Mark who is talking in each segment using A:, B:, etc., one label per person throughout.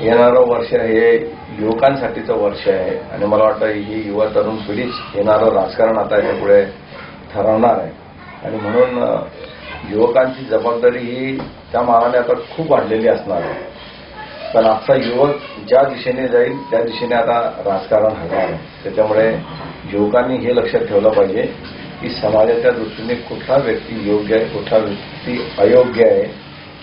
A: येणारं वर्ष हे युवकांसाठीचं वर्ष आहे. आणि मला वाटतं ही युवा तरुण पिढीच येणारं राजकारण आता याच्यापुढे ठरवणार आहे. आणि म्हणून युवकांची जबाबदारी ही त्या मानाने आता खूप वाढलेली असणार आहे. पण आजचा युवक ज्या दिशेने जाईल त्या दिशेने आता राजकारण हलणार आहे. त्याच्यामुळे युवकांनी हे लक्षात ठेवलं पाहिजे की समाजाच्या दृष्टीने कुठला व्यक्ती योग्य आहे कुठला व्यक्ती अयोग्य आहे.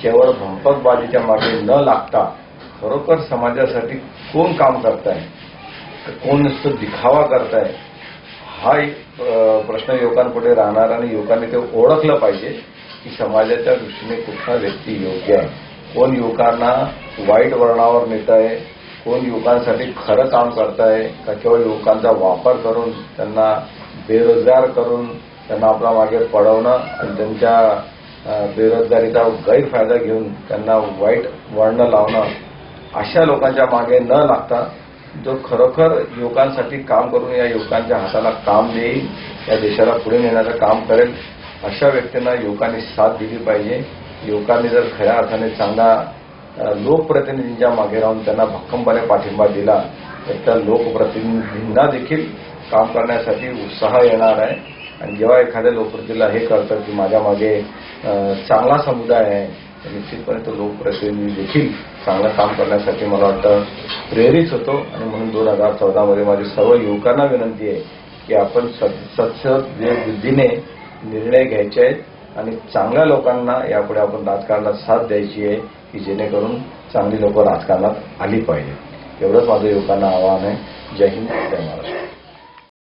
A: केवळ भंपकबाजीच्या मागे न लागता खरोखर समाजासाठी कोण काम करत आहे कोण नुसतं दिखावा करताय? हा एक प्रश्न युवकांपुढे राहणार आणि युवकांनी ते ओळखलं पाहिजे की समाजाच्या दृष्टीने कुठला व्यक्ती योग्य आहे. कोण युवकांना वाईट वर्णावर नेत आहे कोण युवकांसाठी खरं काम करताय? का केवळ युवकांचा वापर करून त्यांना बेरोजगार करून त्यांना आपल्या मागे पडवणं आणि त्यांच्या बेरोजगारीचा गैरफायदा घेऊन त्यांना वाईट वळणं लावणं अशा लोकांच्या मागे न लागता जो खरोखर युवकांसाठी काम करून या युवकांच्या हाताला काम देईल या देशाला पुढे नेण्याचं काम करेल अशा व्यक्तींना युवकांनी साथ दिली पाहिजे. युवकांनी जर खऱ्या अर्थाने चांगला लोकप्रतिनिधींच्या मागे राहून त्यांना भक्कमपणे पाठिंबा दिला तर त्या लोकप्रतिनिधींना देखील काम करण्यासाठी उत्साह येणार आहे. आणि जेव्हा एखाद्या लोकप्रतिनिधीला हे कळतं की माझ्या मागे चांगला समुदाय आहे निश्चितपणे तो लोकप्रतिनिधी देखील चांगलं काम करण्यासाठी मला वाटतं प्रेरित होतो. आणि म्हणून दोन हजार चौदामध्ये माझी सर्व युवकांना विनंती आहे की आपण सत्सद जे बुद्धीने निर्णय घ्यायचे आहेत. आणि चांगल्या लोकांना यापुढे आपण राजकारणात साथ द्यायची आहे की जेणेकरून चांगली लोक राजकारणात आली पाहिजे एवढंच माझं युवकांना आवाहन आहे. जय हिंद जय महाराष्ट्र.